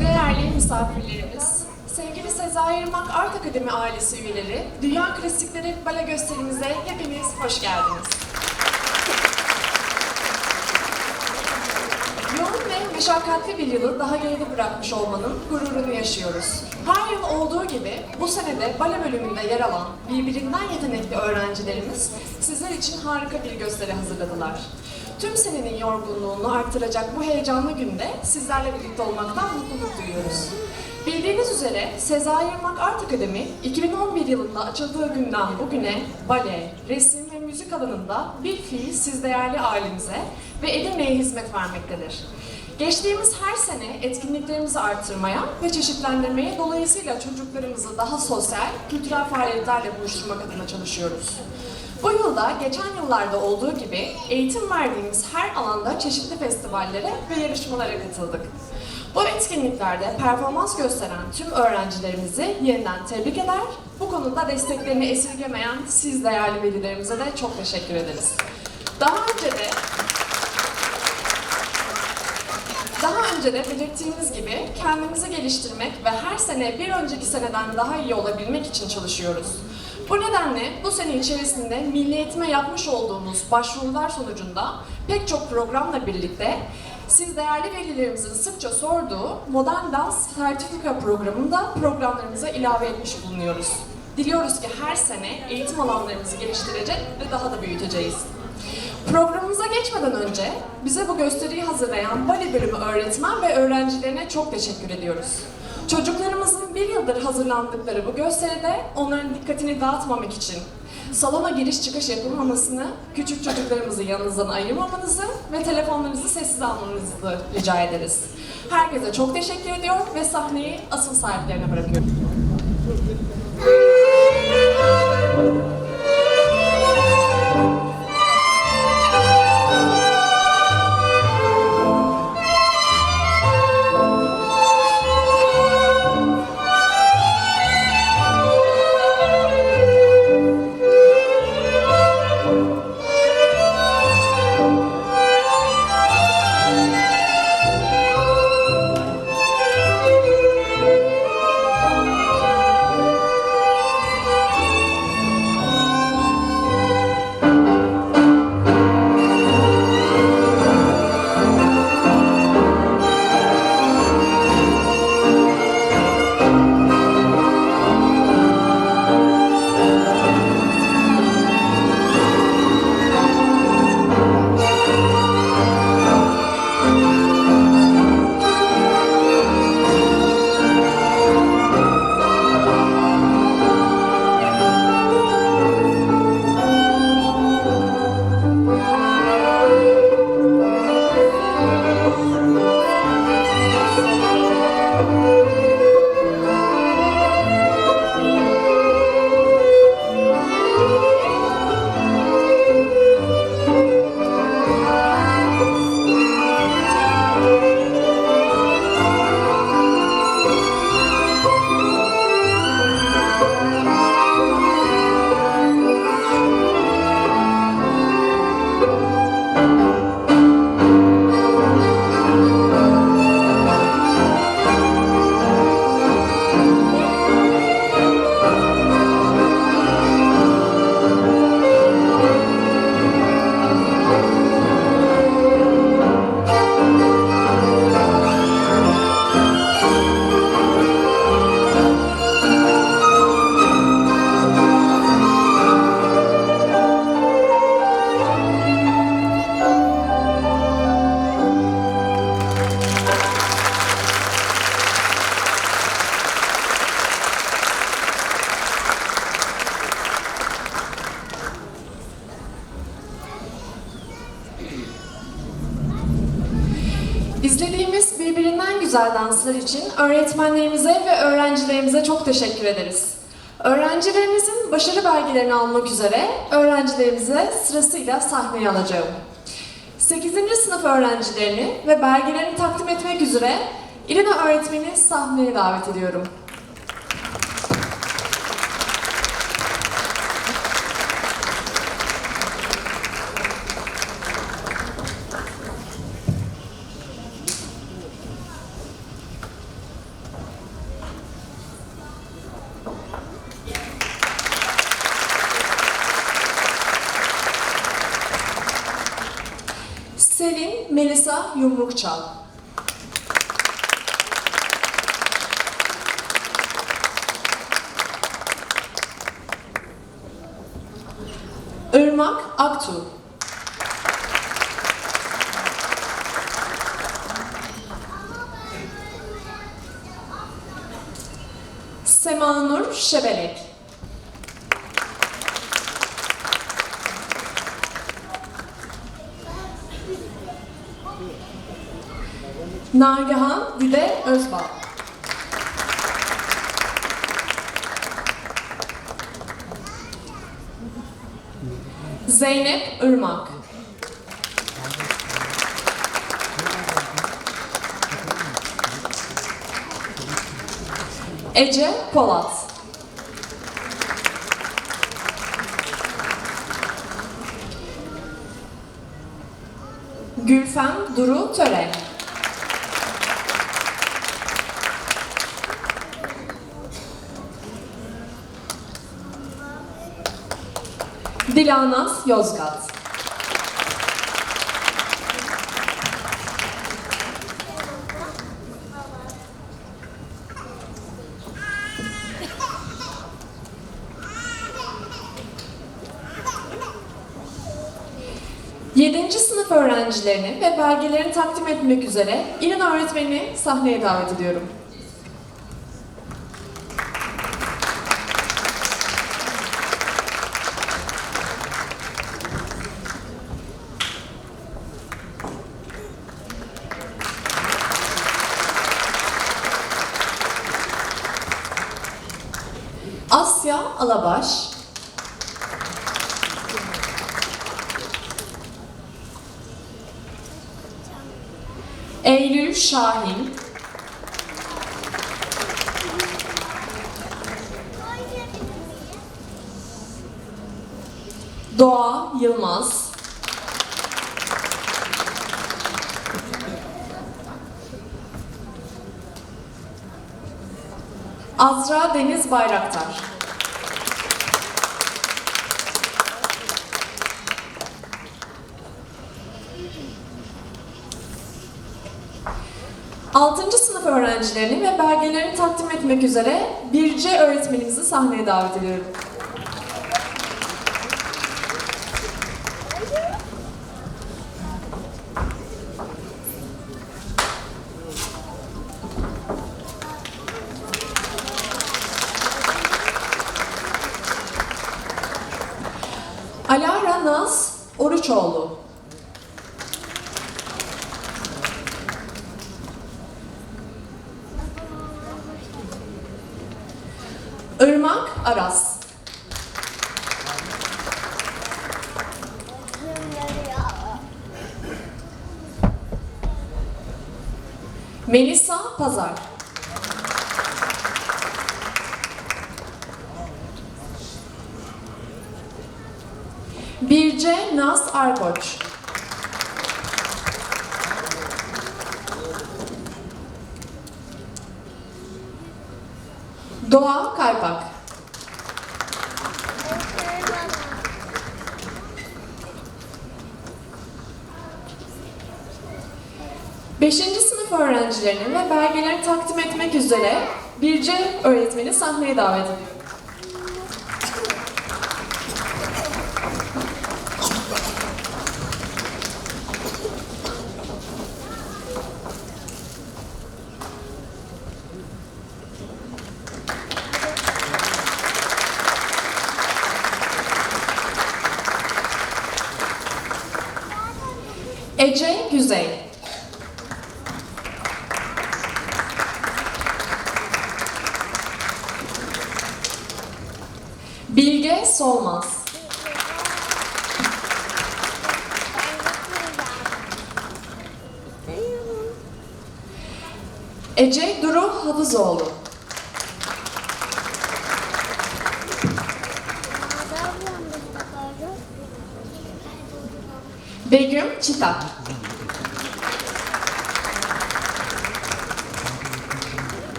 Değerli misafirlerimiz, sevgili Sezai Irmak Art Akademi ailesi üyeleri, Dünya Klasikleri Bale gösterimize hepiniz hoş geldiniz. Yoğun ve meşakkatli bir yılı daha geride bırakmış olmanın gururunu yaşıyoruz. Her yıl olduğu gibi bu senede bale bölümünde yer alan birbirinden yetenekli öğrencilerimiz sizler için harika bir gösteri hazırladılar. Tüm senenin yorgunluğunu arttıracak bu heyecanlı günde sizlerle birlikte olmaktan mutluluk duyuyoruz. Bildiğiniz üzere Sezai Irmak Art Akademi 2011 yılında açıldığı günden bugüne bale, resim ve müzik alanında bir fiil siz değerli ailemize ve Edirne'ye hizmet vermektedir. Geçtiğimiz her sene etkinliklerimizi arttırmaya ve çeşitlendirmeye dolayısıyla çocuklarımızı daha sosyal, kültürel faaliyetlerle buluşturmak adına çalışıyoruz. Bu yılda geçen yıllarda olduğu gibi eğitim verdiğimiz her alanda çeşitli festivallere ve yarışmalara katıldık. Bu etkinliklerde performans gösteren tüm öğrencilerimizi yeniden tebrik eder, bu konuda desteklerini esirgemeyen siz değerli velilerimize de çok teşekkür ederiz. Daha önce de daha önce de belirttiğimiz gibi kendimizi geliştirmek ve her sene bir önceki seneden daha iyi olabilmek için çalışıyoruz. Bu nedenle bu sene içerisinde milli eğitime yapmış olduğumuz başvurular sonucunda pek çok programla birlikte siz değerli velilerimizin sıkça sorduğu modern dans sertifika programında programlarımıza ilave etmiş bulunuyoruz. Diliyoruz ki her sene eğitim alanlarımızı geliştirecek ve daha da büyüteceğiz. Programımıza geçmeden önce bize bu gösteriyi hazırlayan Bali bölümü öğretmen ve öğrencilerine çok teşekkür ediyoruz. Çocuklarımızın bir yıldır hazırlandıkları bu gösteride onların dikkatini dağıtmamak için salona giriş çıkış yapılmamasını, küçük çocuklarımızı yanınızdan ayırmamanızı ve telefonlarınızı sessiz almanızı rica ederiz. Herkese çok teşekkür ediyorum ve sahneyi asıl sahiplerine bırakıyorum. Danslar için öğretmenlerimize ve öğrencilerimize çok teşekkür ederiz. Öğrencilerimizin başarı belgelerini almak üzere öğrencilerimize sırasıyla sahneye alacağım. 8. sınıf öğrencilerini ve belgelerini takdim etmek üzere İrina öğretmeni sahneye davet ediyorum. Melisa Yumrukçal. Irmak Aktuğ. Semanur Şebelek. Nagihan Güde Özbağ. Zeynep Irmak. Ece Polat. Gülfem Duru Töre. Dilanaz Yozgat. Yedinci sınıf öğrencilerini ve belgelerini takdim etmek üzere İlin öğretmenini sahneye davet ediyorum. Şahin, Doğa Yılmaz, Azra Deniz Bayraktar. Altıncı sınıf öğrencilerini ve belgelerini takdim etmek üzere Birce öğretmenimizi sahneye davet ediyorum. Irmak Aras. Melisa Pazar. Birce Naz Arkoç. Doğa Kaypak. Beşinci sınıf öğrencilerini ve belgeleri takdim etmek üzere Birce öğretmeni sahneye davet ediyorum.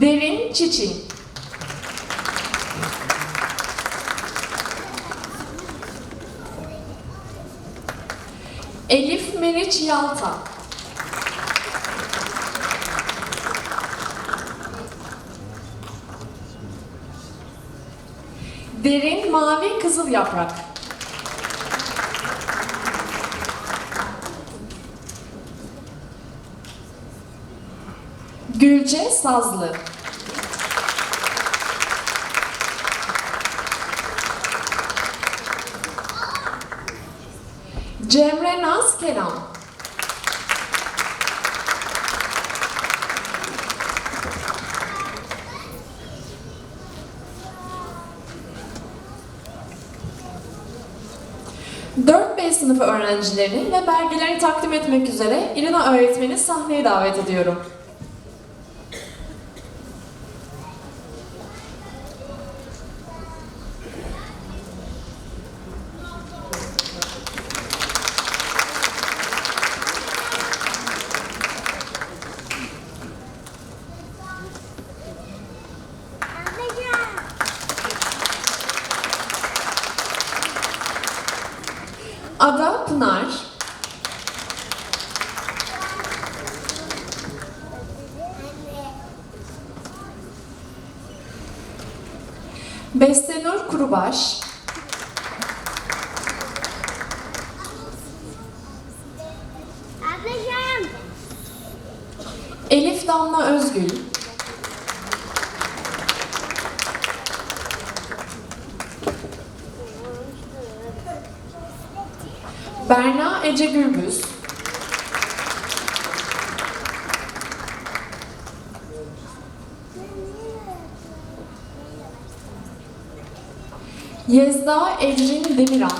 Derin Çiçin. Elif Meriç Yalta. Derin Mavi Kızıl Yaprak. Gülce Sazlı. Kenan. Dört b sınıfı öğrencilerini ve belgelerini takdim etmek üzere İrina öğretmeni sahneye davet ediyorum. Bestenur Kurubaş, Ablacığım. Elif Damla Özgül, Berna Ece Gürbüz, Yezda Ecrin Demiran,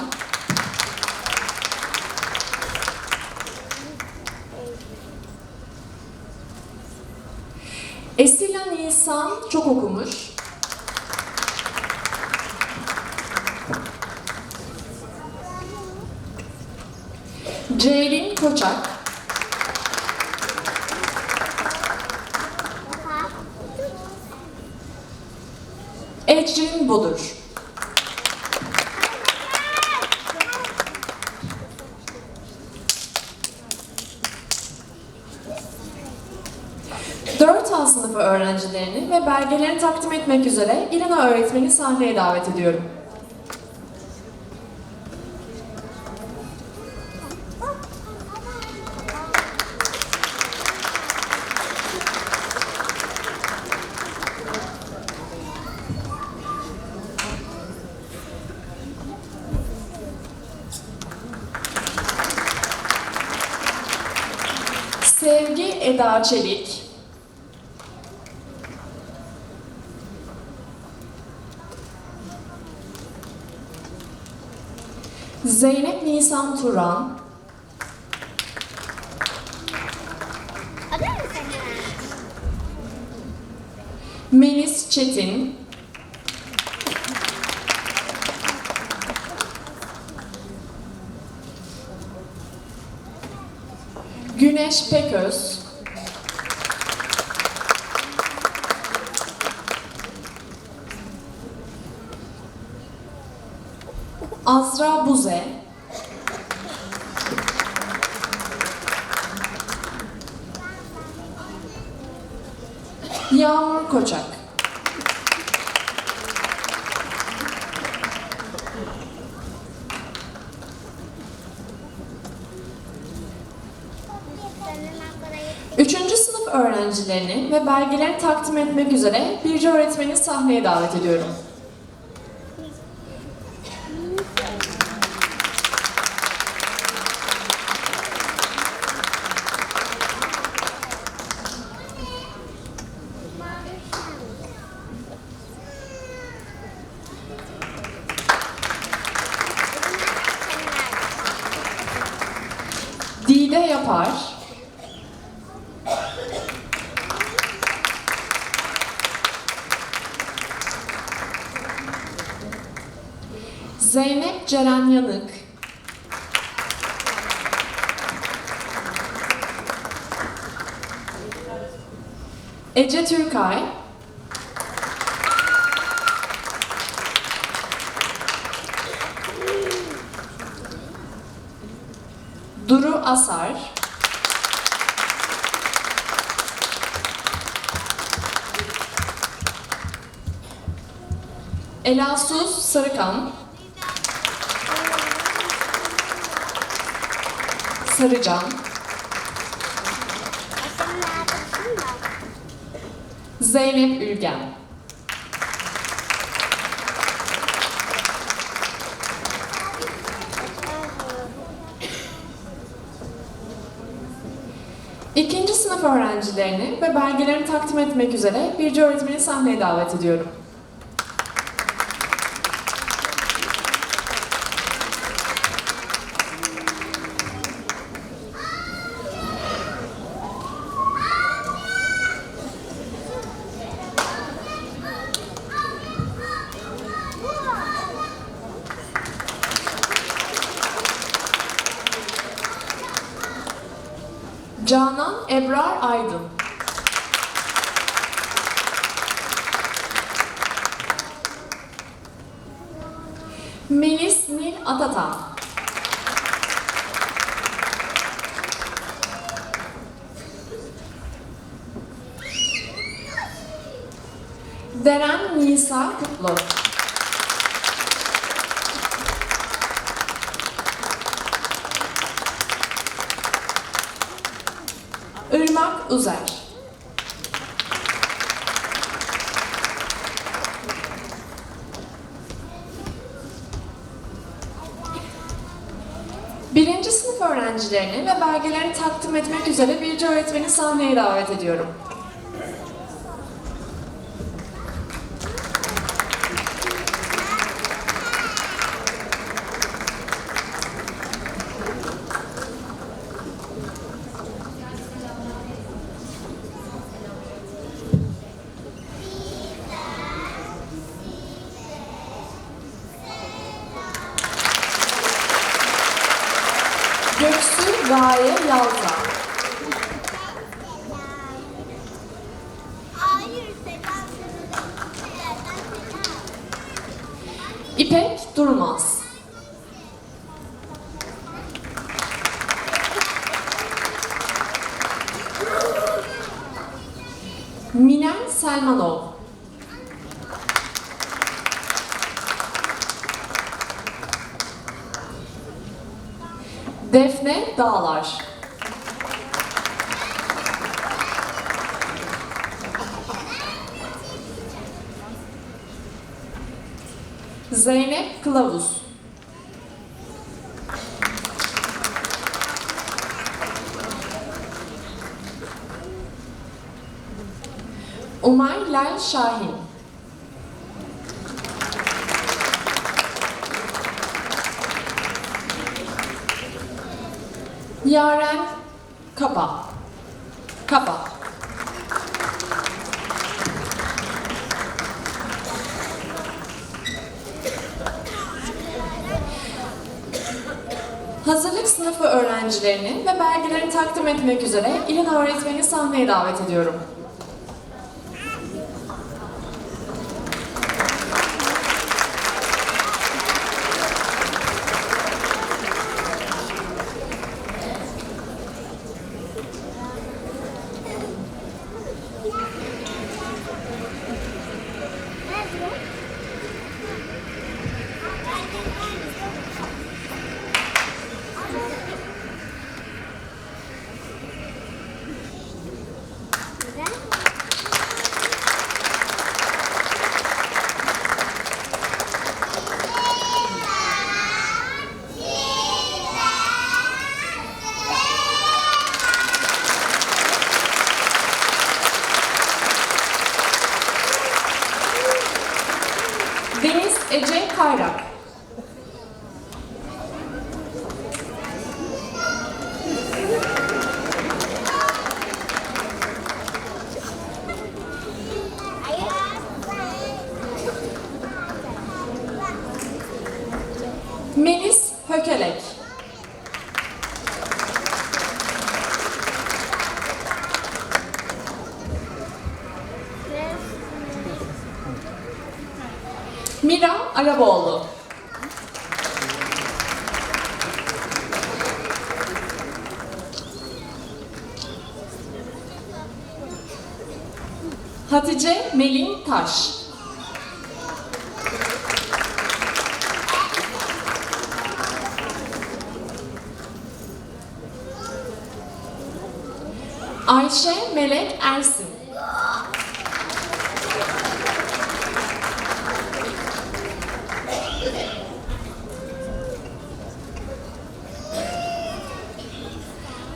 Esila Nisan çok okumuş. Ceylin Koçak, Ecrin Bodur. Dört A sınıfı öğrencilerini ve belgelerini takdim etmek üzere İrina öğretmeni sahneye davet ediyorum. Sevgi Eda Çelik, Zeynep Nisan Turan? Melis Çetin, Güneş Peköz, Azra Buze, Yağmur Koçak. Üçüncü sınıf öğrencilerini ve belgelerini takdim etmek üzere Birce öğretmeni sahneye davet ediyorum. Ece Türkay, Duru Asar. Elasuz Sarıkan. Sarıcan. Zeynep Ülgen. İkinci sınıf öğrencilerini ve belgelerini takdim etmek üzere Birce öğretmeni sahneye davet ediyorum. Aydın. Melis Nil Atatan. Deren Nisa Kutlu. Irmak Uzer. Birinci sınıf öğrencilerini ve belgelerini takdim etmek üzere Birce öğretmeni sahneye davet ediyorum. Göksu Gaye Yalza. Umay Lal Şahin. Yaren Kapa. Kapa. Hazırlık sınıfı öğrencilerini ve belgelerini takdim etmek üzere İlin öğretmeni sahneye davet ediyorum. Hökelek. Mira Araboğlu. Hatice Melin Taş. Melek Ersin.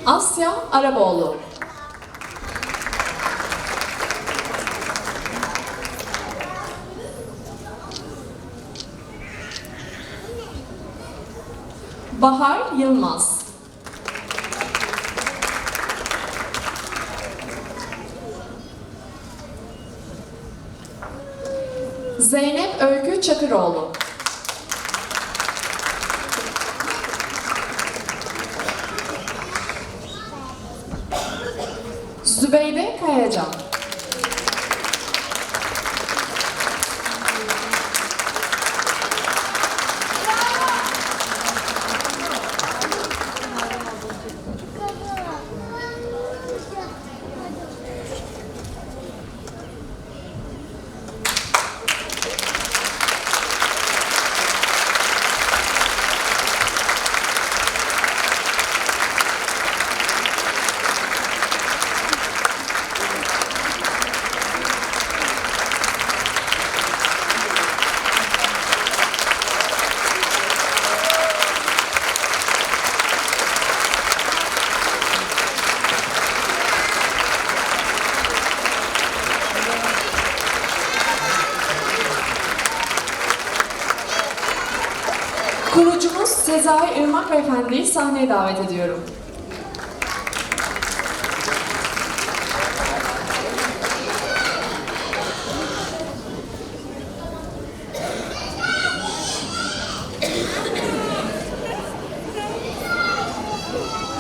Asya Araboğlu. Bahar Yılmaz. Zeynep Öykü Çakıroğlu. Beyefendi'yi sahneye davet ediyorum.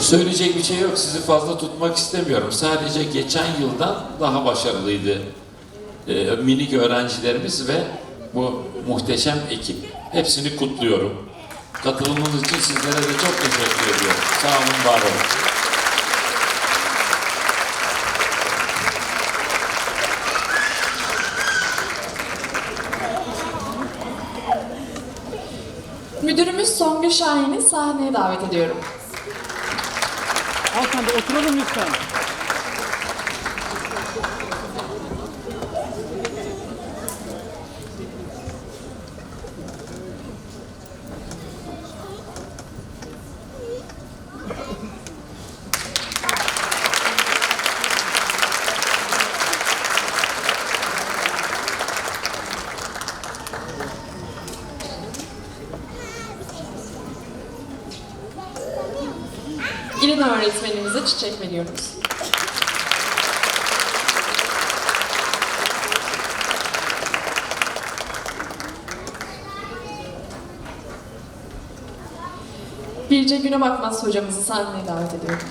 Söyleyecek bir şey yok. Sizi fazla tutmak istemiyorum. Sadece geçen yıldan daha başarılıydı e, minik öğrencilerimiz ve bu muhteşem ekip. Hepsini kutluyorum. Katılımınız için sizlere de çok teşekkür ediyorum. Sağ olun, var olun. Müdürümüz Songül Şahin'i sahneye davet ediyorum. Hanımefendi oturalım lütfen. İlin öğretmenimize çiçek veriyoruz. Birce Güne Bakmaz hocamızı sahneye davet ediyorum.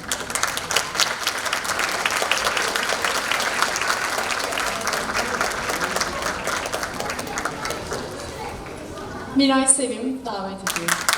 Miray Sevim davet ediyorum.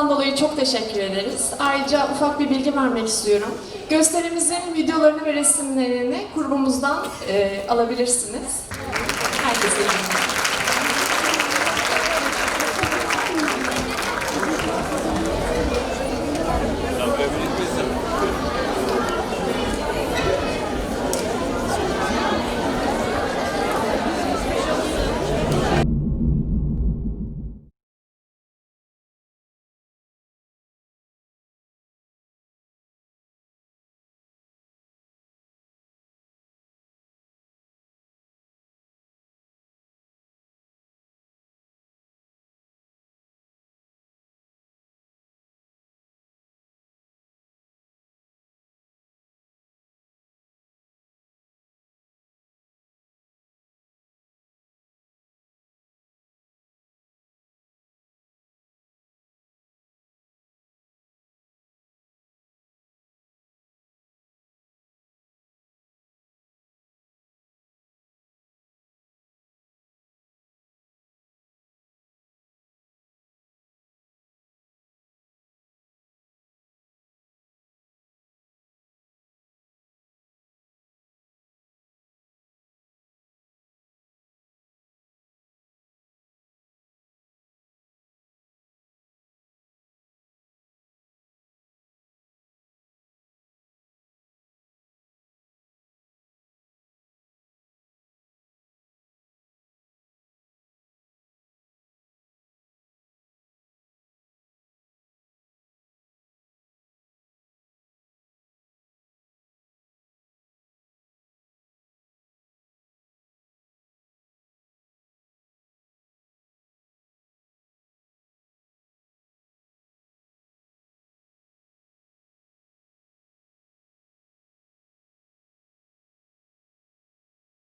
Katılımlarınızdan dolayı çok teşekkür ederiz. Ayrıca ufak bir bilgi vermek istiyorum. Gösterimizin videolarını ve resimlerini grubumuzdan e, alabilirsiniz.